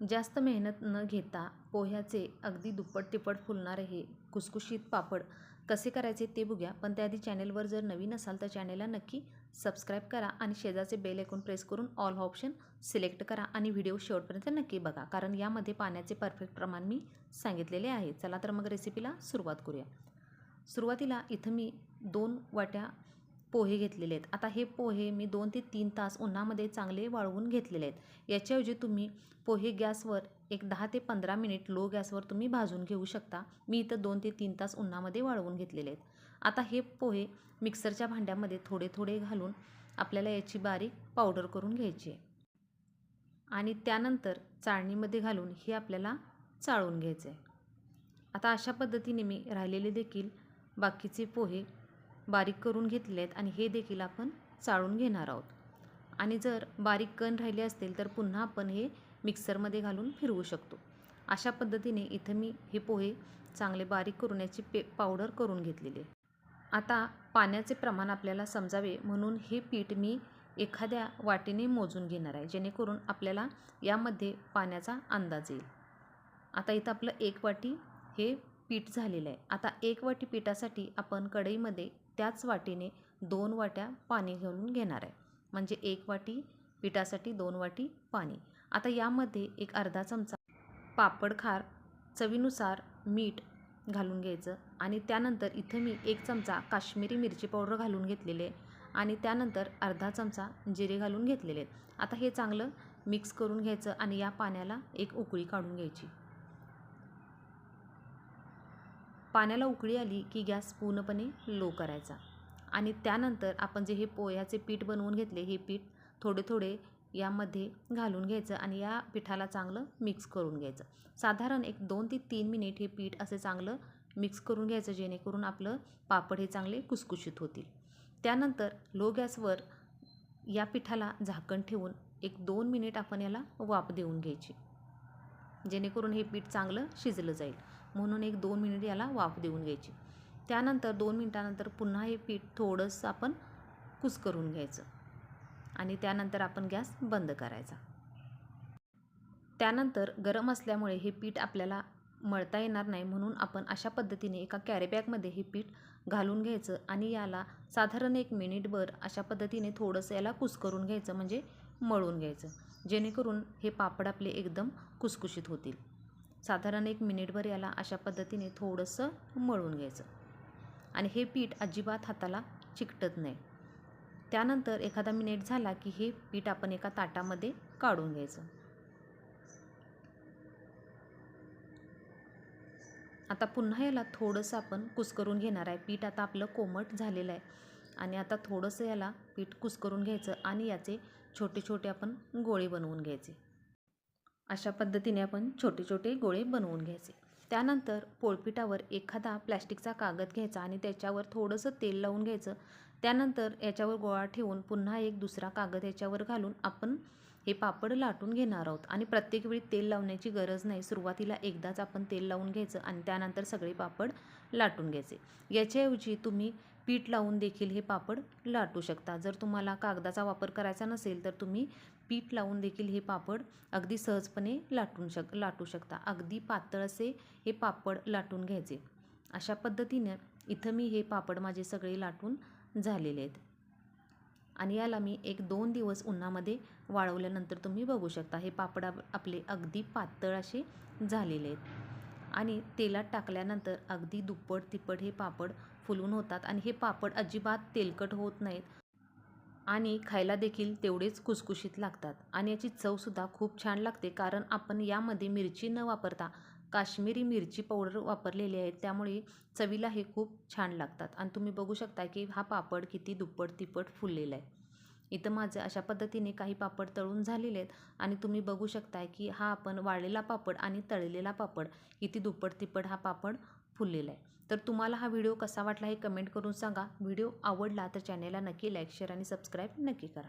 जास्त मेहनत न घेता पोह्याचे अगदी दुप्पट तिप्पट फुलणारे हे कुसकुशीत पापड कसे करायचे ते बघूया. पण त्याआधी चॅनेलवर जर नवीन असाल तर चॅनेलला नक्की सबस्क्राईब करा आणि शेजारचे बेल ऐकून प्रेस करून ऑल ऑप्शन सिलेक्ट करा आणि व्हिडिओ शेवटपर्यंत नक्की बघा. कारण यामध्ये पाण्याचे परफेक्ट प्रमाण मी सांगितलेले आहे. चला तर मग रेसिपीला सुरुवात करूया. सुरुवातीला इथं मी दोन वाट्या पोहे घेतलेले आहेत. आता हे पोहे मी दोन ते तीन तास उन्हामध्ये चांगले वाळवून घेतलेले आहेत. याच्याऐवजी तुम्ही पोहे गॅसवर एक दहा ते पंधरा मिनिट लो गॅसवर तुम्ही भाजून घेऊ शकता. मी इथं दोन ते तीन तास उन्हामध्ये वाळवून घेतलेले आहेत. आता हे पोहे मिक्सरच्या भांड्यामध्ये थोडे थोडे घालून आपल्याला याची बारीक पावडर करून घ्यायची आहे. आणि त्यानंतर चाळणीमध्ये घालून हे आपल्याला चाळून घ्यायचं आहे. आता अशा पद्धतीने मी राहिलेले देखील बाकीचे पोहे बारीक करून घेतले आहेत आणि हे देखील आपण चाळून घेणार आहोत. आणि जर बारीक कण राहिले असतील तर पुन्हा आपण हे मिक्सरमध्ये घालून फिरवू शकतो. अशा पद्धतीने इथं मी हे पोहे चांगले बारीक करून याची पे पावडर करून घेतलेली आता पाण्याचे प्रमाण आपल्याला समजावे म्हणून हे पीठ मी एखाद्या वाटीने मोजून घेणार आहे जेणेकरून आपल्याला यामध्ये पाण्याचा अंदाज येईल. आता इथं आपलं एक वाटी हे पीठ झालेलं आहे. आता एक वाटी पिठासाठी आपण कढईमध्ये त्याच वाटीने दोन वाट्या पाणी घालून घेणार आहे. म्हणजे एक वाटी पिठासाठी दोन वाटी पाणी. आता यामध्ये एक अर्धा चमचा पापड खार चवीनुसार मीठ घालून घ्यायचं आणि त्यानंतर इथं मी एक चमचा काश्मीरी मिरची पावडर घालून घेतलेले आहे आणि त्यानंतर अर्धा चमचा जिरे घालून घेतलेले आहेत. आता हे चांगलं मिक्स करून घ्यायचं आणि या पाण्याला एक उकळी काढून घ्यायची. पाण्याला उकळी आली की गॅस पूर्णपणे लो करायचा. आणि त्यानंतर आपण जे हे पोह्याचे पीठ बनवून घेतले हे पीठ थोडे थोडे यामध्ये घालून घ्यायचं आणि या पिठाला चांगलं मिक्स करून घ्यायचं. साधारण एक दोन ते तीन मिनिट हे पीठ असे चांगलं मिक्स करून घ्यायचं जेणेकरून आपलं पापड हे चांगले कुसकुशीत होतील. त्यानंतर लो गॅसवर या पिठाला झाकण ठेवून एक दोन मिनिट आपण याला वाफ देऊन घ्यायची. जेणेकरून हे पीठ चांगलं शिजलं जाईल. म्हणून एक दोन मिनिट याला वाफ देऊन घ्यायची. त्यानंतर दोन मिनटानंतर पुन्हा हे पीठ थोडंसं आपण कुस्करून घ्यायचं. आणि त्यानंतर आपण गॅस बंद करायचा. त्यानंतर गरम असल्यामुळे हे पीठ आपल्याला मळता येणार नाही म्हणून आपण अशा पद्धतीने एका कॅरीबॅगमध्ये हे पीठ घालून घ्यायचं आणि याला साधारण एक मिनिटभर अशा पद्धतीने थोडंसं याला कुस्करून घ्यायचं म्हणजे मळून घ्यायचं. जेणेकरून हे पापड आपले एकदम कुसकुशीत होतील. साधारण एक मिनिटभर याला अशा पद्धतीने थोडंसं मळून घ्यायचं. आणि हे पीठ अजिबात हाताला चिकटत नाही. त्यानंतर एखादा मिनिट झाला की हे पीठ आपण एका ताटामध्ये काढून घ्यायचं. आता पुन्हा याला थोडंसं आपण कुस्करून घेणार आहे. पीठ आता आपलं कोमट झालेलं आहे. आणि आता थोडंसं याला पीठ कुस्करून घ्यायचं आणि याचे छोटे छोटे आपण गोळे बनवून घ्यायचे. अशा पद्धतीने आपण छोटे छोटे गोळे बनवून घ्यायचे. त्यानंतर पोळपिठावर एखादा प्लॅस्टिकचा कागद घ्यायचा आणि त्याच्यावर थोडंसं तेल लावून घ्यायचं. त्यानंतर याच्यावर गोळा ठेवून पुन्हा एक दुसरा कागद याच्यावर घालून आपण हे पापड लाटून घेणार आहोत. आणि प्रत्येक वेळी तेल लावण्याची गरज नाही. सुरुवातीला एकदाच आपण तेल लावून घ्यायचं आणि त्यानंतर सगळे पापड लाटून घ्यायचे. याच्याऐवजी तुम्ही पीठ लावून देखील हे पापड लाटू शकता. जर तुम्हाला कागदाचा वापर करायचा नसेल तर तुम्ही पीठ लावून देखील हे पापड अगदी सहजपणे लाटून शक लाटू शकता. अगदी पातळ असे हे पापड लाटून घ्यायचे. अशा पद्धतीनं इथं मी हे पापड माझे सगळे लाटून झालेले आहेत. आणि याला मी एक दोन दिवस उन्हामध्ये वाळवल्यानंतर तुम्ही बघू शकता. हे पापड आपले अगदी पातळ असे झालेले आहेत. आणि तेलात टाकल्यानंतर अगदी दुप्पट तिप्पट हे पापड फुलून होतात आणि हे पापड अजिबात तेलकट होत नाहीत. आणि खायला देखील तेवढेच कुसकुशीत लागतात. आणि याची चवसुद्धा खूप छान लागते कारण आपण यामध्ये मिरची न वापरता काश्मीरी मिरची पावडर वापरलेली आहे. त्यामुळे चवीला हे खूप छान लागतात. आणि तुम्ही बघू शकता की हा पापड किती दुप्पट तिप्पट फुललेला आहे. इथं माझं अशा पद्धतीने काही पापड तळून झालेले आहेत. आणि तुम्ही बघू शकताय की हा आपण वाळलेला पापड आणि तळलेला पापड किती दुप्पट तिप्पट हा पापड फुललेला आहे. तर तुम्हाला हा व्हिडिओ कसा वाटला हे कमेंट करून सांगा. व्हिडिओ आवडला तर चॅनेलला नक्की लाईक शेअर आणि सबस्क्राईब नक्की करा.